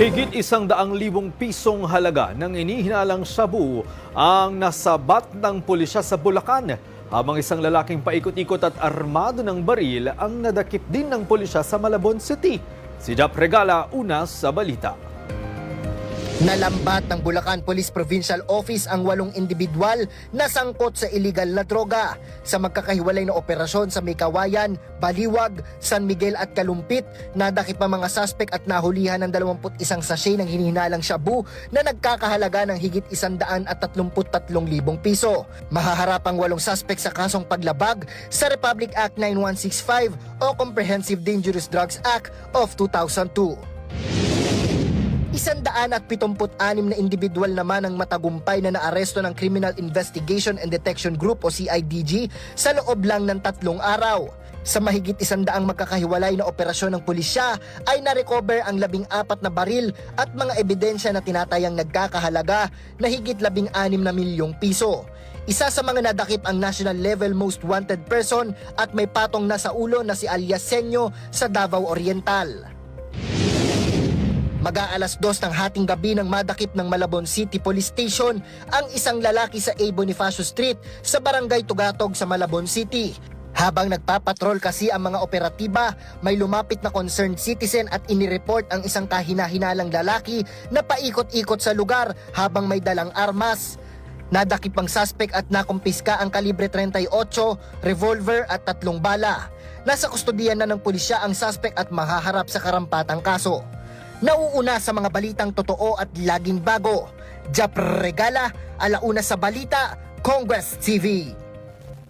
Higit isang daang libong pisong halaga ng inihinalang shabu ang nasabat ng pulisya sa Bulacan. Habang isang lalaking paikot-ikot at armado ng baril ang nadakip din ng pulisya sa Malabon City. Si Jap Regala, una sa balita. Nalambat ng Bulacan Police Provincial Office ang walong individual na sangkot sa illegal na droga sa magkakahiwalay na operasyon sa Mikawayan, Baliwag, San Miguel at Kalumpit. Nadakip ang mga suspect at nahulihan ng 21 sachet ng hinihinalang shabu na nagkakahalaga ng higit 133,000 piso. Mahaharap ang walong suspect sa kasong paglabag sa Republic Act 9165 o Comprehensive Dangerous Drugs Act of 2002. Isandaan at pitumput-anim na individual naman ang matagumpay na naaresto ng Criminal Investigation and Detection Group o CIDG sa loob lang ng tatlong araw. Sa mahigit isandaang magkakahiwalay na operasyon ng pulisya ay narecover ang labing apat na baril at mga ebidensya na tinatayang nagkakahalaga na higit labing anim na milyong piso. Isa sa mga nadakip ang national level most wanted person at may patong na sa ulo na si alias Senyo sa Davao Oriental. Mag-aalas dos ng hating gabi ng madakip ng Malabon City Police Station ang isang lalaki sa A. Bonifacio Street sa Barangay Tugatog sa Malabon City. Habang nagpapatrol kasi ang mga operatiba, may lumapit na concerned citizen at inireport ang isang kahina-hinalang lalaki na paikot-ikot sa lugar habang may dalang armas. Nadakip ang suspect at nakumpiska ang kalibre 38, revolver at tatlong bala. Nasa kustodiyan na ng pulisya ang suspect at mahaharap sa karampatang kaso. Nauuna sa mga balitang totoo at laging bago. Jap Regala, alauna sa balita, Congress TV.